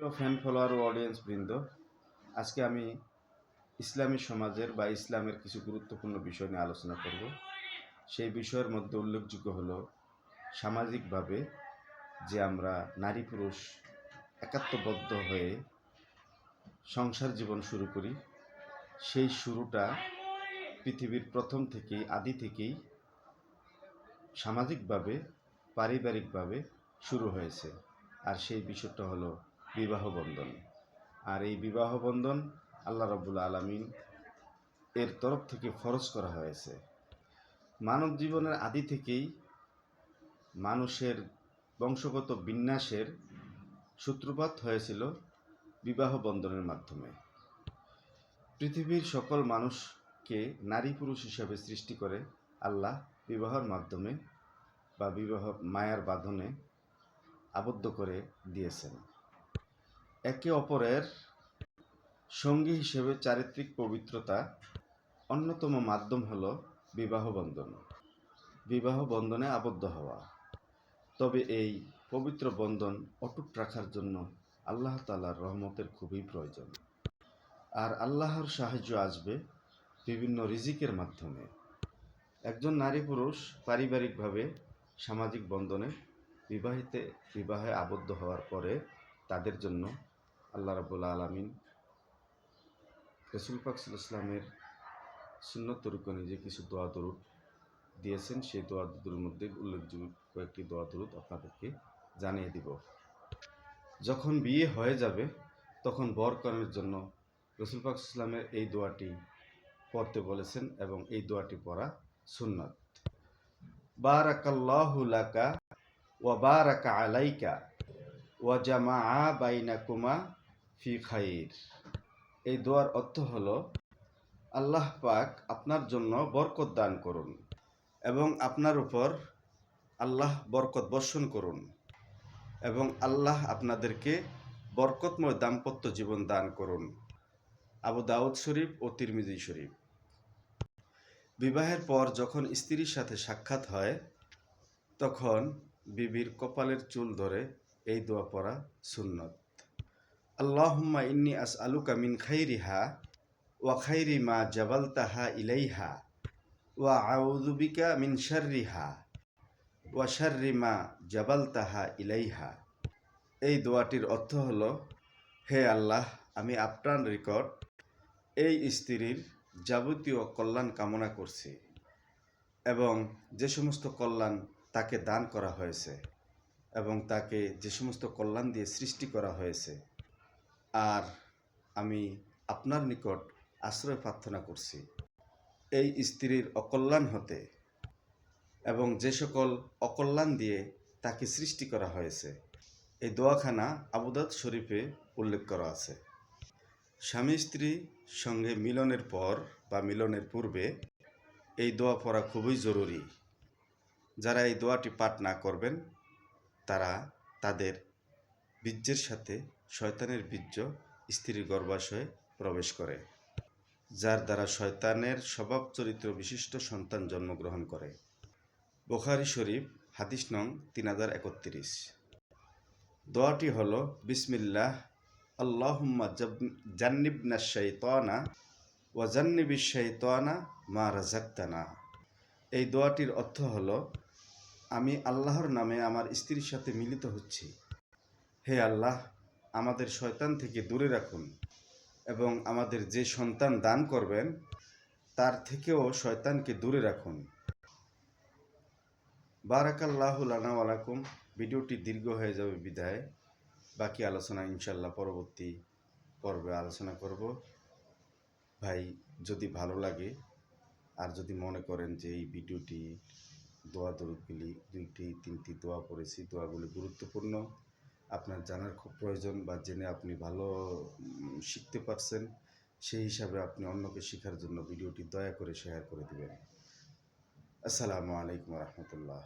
প্রিয় fan follower ও audience বৃন্দ, আজকে আমি ইসলামী সমাজের বা ইসলামের কিছু গুরুত্বপূর্ণ বিষয় নিয়ে আলোচনা করব। সেই বিষয়ের মধ্যে উল্লেখযোগ্য হলো সামাজিকভাবে যে আমরা নারী পুরুষ একাত্মবদ্ধ হয়ে সংসার জীবন শুরু করি, সেই শুরুটা পৃথিবীর প্রথম থেকেই, আদি থেকেই সামাজিকভাবে, পারিবারিকভাবে শুরু হয়েছে। আর সেই বিষয়টা হলো বিবাহ বন্ধন। আর এই বিবাহ বন্ধন আল্লাহ রবুল আলমিন এর তরফ থেকে ফরজ করা হয়েছে। মানব জীবনের আদি থেকেই মানুষের বংশগত বিন্যাসের সূত্রপাত হয়েছিল বিবাহ বন্ধনের মাধ্যমে। পৃথিবীর সকল মানুষকে নারী পুরুষ হিসাবে সৃষ্টি করে আল্লাহ বিবাহর মাধ্যমে বা বিবাহ মায়ার বাঁধনে আবদ্ধ করে দিয়েছেন। একে অপরের সঙ্গী হিসেবে চারিত্রিক পবিত্রতা অন্যতম মাধ্যম হল বিবাহ বন্ধন। বিবাহ বন্ধনে আবদ্ধ হওয়া। তবে এই পবিত্র বন্ধন অটুট রাখার জন্য আল্লাহ তালার রহমতের খুবই প্রয়োজন। আর আল্লাহর সাহায্য আসবে বিভিন্ন রিজিকের মাধ্যমে। একজন নারী পুরুষ পারিবারিকভাবে সামাজিক বন্ধনে বিবাহিতে, বিবাহে আবদ্ধ হওয়ার পরে তাদের জন্য আল্লাহ রাবুল আলমিন রসুল পাক ইসলামের সুন্নত যে কিছু দোয়া দরুদ দিয়েছেন। সেই দোয়া দরুদের মধ্যে উল্লেখযোগ্য কয়েকটি দোয়া দরুদ আপনাদেরকে জানিয়ে দিব। যখন বিয়ে হয়ে যাবে, তখন বর বরকনের জন্য রসুল পাক ইসলামের এই দোয়াটি পড়তে বলেছেন এবং এই দোয়াটি পড়া সুন্নত। বারাকাল্লাহু লাকা ওয়া বারাকা আলাইকা ওয়া জামাআ বাইনাকুমা ফি খাইর। এই দোয়ার অর্থ হল, আল্লাহ পাক আপনার জন্য বরকত দান করুন এবং আপনার উপর আল্লাহ বরকত বর্ষণ করুন এবং আল্লাহ আপনাদেরকে বরকতময় দাম্পত্য জীবন দান করুন। আবু দাউদ শরীফ ও তিরমিজি শরীফ। বিবাহের পর যখন স্ত্রীর সাথে সাক্ষাৎ হয়, তখন বিবির কপালের চুল ধরে এই দোয়া পড়া সুন্নত। আল্লাহুম্মা ইন্নি আস আলুকা মিন খাইরিহা ওয়া খাইরি মা জাবালতাহা ইলাইহা ওয়া আউযুবিকা মিন শাররিহা ওয়া শাররি মা জাবালতাহা ইলাইহা এই দোয়াটির অর্থ হলো, হে আল্লাহ, আমি আপনার নিকট এই স্ত্রীর যাবতীয় কল্যাণ কামনা করছি এবং যে সমস্ত কল্যাণ তাকে দান করা হয়েছে এবং তাকে যে সমস্ত কল্যাণ দিয়ে সৃষ্টি করা হয়েছে আর আমি আপনার নিকট আশ্রয় প্রার্থনা করছি। এই স্ত্রীর অকল্যাণ হতে এবং যে সকল অকল্যাণ দিয়ে তাকে সৃষ্টি করা হয়েছে, এই দোয়াখানা আবুদাত শরীফে উল্লেখ করা আছে। স্বামী স্ত্রী সঙ্গে মিলনের পর বা মিলনের পূর্বে এই দোয়া পড়া খুবই জরুরি। যারা এই দোয়াটি পাঠ না করবেন, তারা তাদের বীর্যের সাথে শয়তানের বীর্য স্ত্রীর গর্ভাশয়ে প্রবেশ করে, যার দ্বারা শয়তানের স্বভাব চরিত্র বিশিষ্ট সন্তান জন্মগ্রহণ করে। বোখারি শরীফ, হাদিস নং তিন হাজার একত্রিশ। দোয়াটি হল, বিসমিল্লাহ, আল্লাহুম্মা জান্নিবনা শৈতানা ওয়া জান্নিবি শৈতানা মা রাজাক্তানা এই দোয়াটির অর্থ হল, আমি আল্লাহর নামে আমার স্ত্রীর সাথে মিলিত হচ্ছি। হে আল্লাহ আমাদের শয়তান থেকে দূরে রাখুন এবং আমাদের যে সন্তান দান করবেন, তার থেকেও শয়তানকে দূরে রাখুন। বারাকাল্লাহুল আলাকুম ভিডিওটি দীর্ঘ হয়ে যাবে বিদায়। বাকি আলোচনা ইনশাল্লাহ পরবর্তী পর্বে আলোচনা করব। ভাই, যদি ভালো লাগে আর যদি মনে করেন যে এই ভিডিওটি দোয়া দরুদগুলি দুইটি, তিনটি দোয়া পড়েছি, দোয়াগুলি গুরুত্বপূর্ণ আপনার জানার খুব প্রয়োজন বা জেনে আপনি ভালো শিখতে পারছেন, সেই হিসাবে আপনি অন্যকে শেখার জন্য ভিডিওটি দয়া করে শেয়ার করে দেবেন। আসসালামু আলাইকুম রহমতুল্লাহ।